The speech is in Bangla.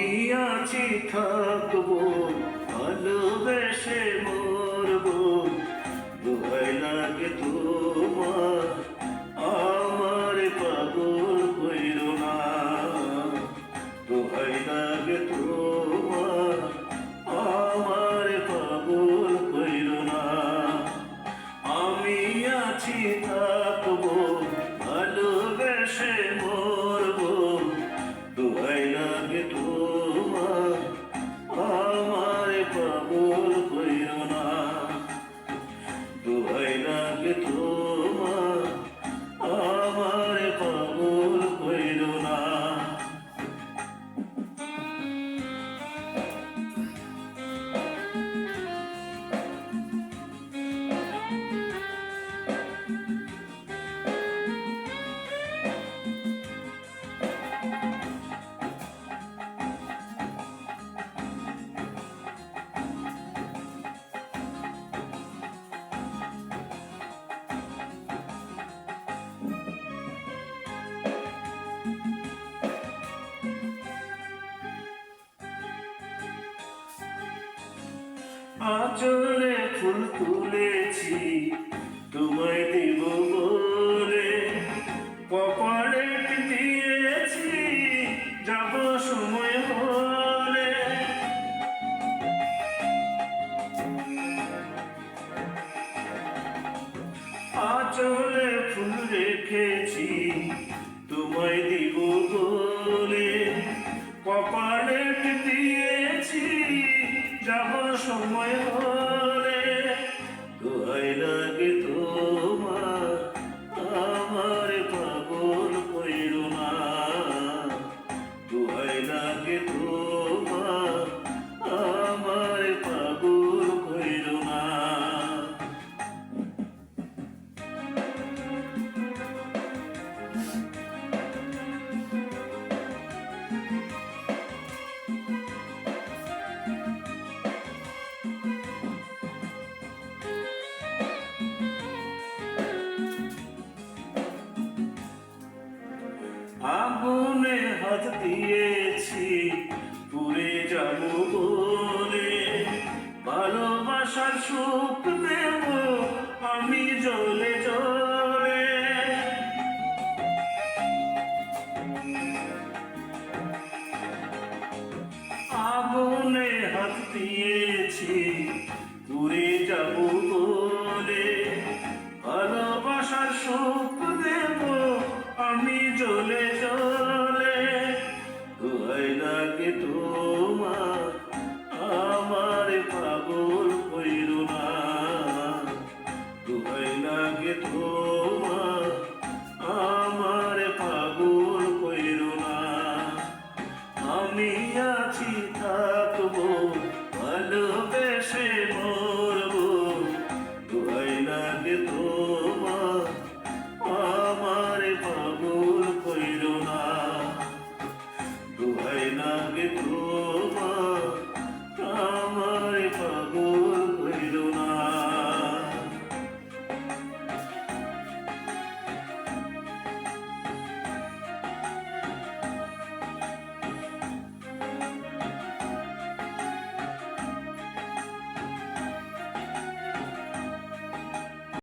আমি আছি থাকব ভালোবেসে আচলে ফুল তুলেছি তোমায় দিব বলে। কপালে দিয়েছি যাব সময় হলে। আচলে ফুল রেখেছি আগুনে হাত দিয়েছি, পুড়ে যাব বলে। ভালোবাসার সুখ দেব আমি জলে জলে। আগুনে হাত দিয়েছি পাগল কইর না। দোহাই লাগে তোমার, আমার পাগল কইর না। আমি আছি থাকব, ভালোবেসে মরবো। দোহাই লাগে তোমার, আমার পাগল কইর না। দোহাই লাগে তোমার।